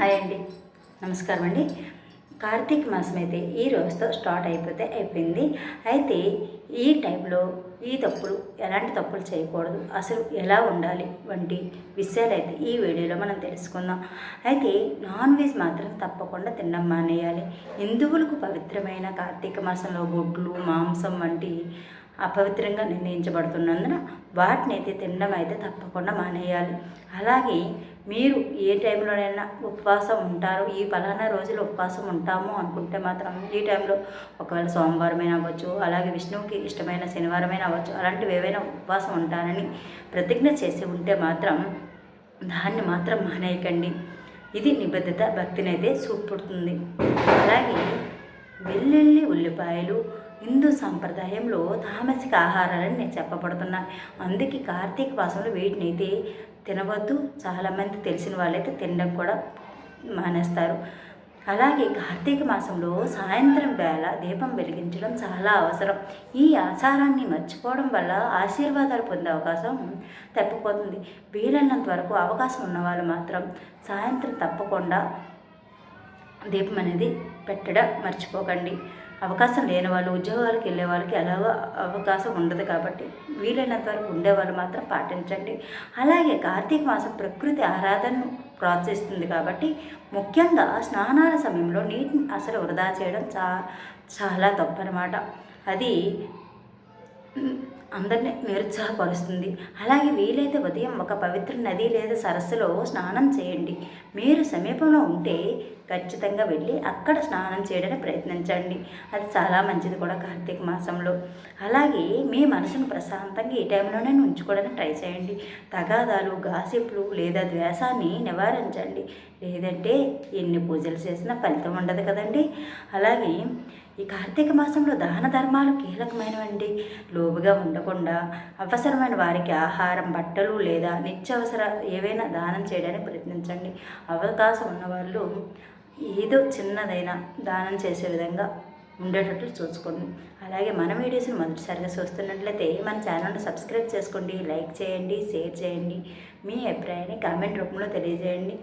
Hi అండి. నమస్కారం అండి. కార్తీక మాసం అయితే ఈ రోజుతో స్టార్ట్ అయిపోతే అయిపోయింది. అయితే ఈ టైంలో ఈ తప్పులు ఎలాంటి తప్పులు చేయకూడదు. అసలు ఎలా ఉండాలి వంటి విషయాలు అయితే ఈ వీడియోలో మనం తెలుసుకుందాం. అయితే నాన్ వెజ్ మాత్రం తప్పకుండా తినడం మానేయాలి. హిందువులకు పవిత్రమైన కార్తీక మాసంలో గుడ్లు మాంసం వంటి అపవిత్రంగా నిర్ణయించబడుతున్నందున వాటిని అయితే తినడం అయితే తప్పకుండా మానేయాలి. అలాగే మీరు ఏ టైంలోనైనా ఉపవాసం ఉంటారు ఈ ఫలానా రోజులు ఉపవాసం ఉంటాము అనుకుంటే మాత్రం ఈ టైంలో ఒకవేళ సోమవారమైనా అవ్వచ్చు అలాగే విష్ణువుకి ఇష్టమైన శనివారమైనా అవ్వచ్చు అలాంటివి ఏవైనా ఉపవాసం ఉంటానని ప్రతిజ్ఞ చేసి ఉంటే మాత్రం దాన్ని మాత్రం మానేయకండి. ఇది నిబద్ధత భక్తినైతే చూపుతుంది అలాగే వెల్లుల్లి ఉల్లిపాయలు హిందూ సాంప్రదాయంలో తామసిక ఆహారాలని నేను చెప్పబడుతున్నాను అందుకే కార్తీక మాసంలో వీటిని అయితే తినవద్దు. చాలామంది తెలిసిన వాళ్ళైతే తినడం కూడా మానేస్తారు. అలాగే కార్తీక మాసంలో సాయంత్రం వేళ దీపం వెలిగించడం చాలా అవసరం. ఈ ఆచారాన్ని మర్చిపోవడం వల్ల ఆశీర్వాదాలు పొందే అవకాశం తప్పిపోతుంది. వీలైనంత వరకు అవకాశం ఉన్నవాళ్ళు మాత్రం సాయంత్రం తప్పకుండా దీపం అనేది పెట్టడం మర్చిపోకండి. అవకాశం లేని వాళ్ళు ఉద్యోగాలకు వెళ్ళే వాళ్ళకి ఎలాగో అవకాశం ఉండదు కాబట్టి వీలైనంత వరకు ఉండేవాళ్ళు మాత్రం పాటించండి. అలాగే కార్తీక మాసం ప్రకృతి ఆరాధనను ప్రోత్సహిస్తుంది కాబట్టి ముఖ్యంగా స్నానాల సమయంలో నీటిని అసలు వృధా చేయడం చా చాలా తప్పు అనమాట అది అందరినీ నిరుత్సాహపరుస్తుంది. అలాగే వీలైతే ఉదయం ఒక పవిత్ర నది లేదా సరస్సులో స్నానం చేయండి. మీరు సమీపంలో ఉంటే ఖచ్చితంగా వెళ్ళి అక్కడ స్నానం చేయడానికి ప్రయత్నించండి. అది చాలా మంచిది కూడా కార్తీక మాసంలో. అలాగే మీ మనసును ప్రశాంతంగా ఈ టైంలోనే ఉంచుకోవడానికి ట్రై చేయండి. తగాదాలు గాసిప్లు లేదా ద్వేషాన్ని నివారించండి. లేదంటే ఎన్ని పూజలు చేసినా ఫలితం ఉండదు కదండి. అలాగే ఈ కార్తీక మాసంలో దాన ధర్మాలు కీలకమైనవండి. లోబుగా ఉండకుండా అవసరమైన వారికి ఆహారం బట్టలు లేదా నిత్యావసర ఏవైనా దానం చేయడానికి ప్రయత్నించండి. అవకాశం ఉన్నవాళ్ళు ఏదో చిన్నదైనా దానం చేసే విధంగా ఉండేటట్లు చూసుకోండి. అలాగే మన వీడియోస్ని మొదటిసారిగా చూస్తున్నట్లయితే మన ఛానల్ని సబ్స్క్రైబ్ చేసుకోండి లైక్ చేయండి షేర్ చేయండి. మీ అభిప్రాయాన్ని కామెంట్ రూపంలో తెలియజేయండి.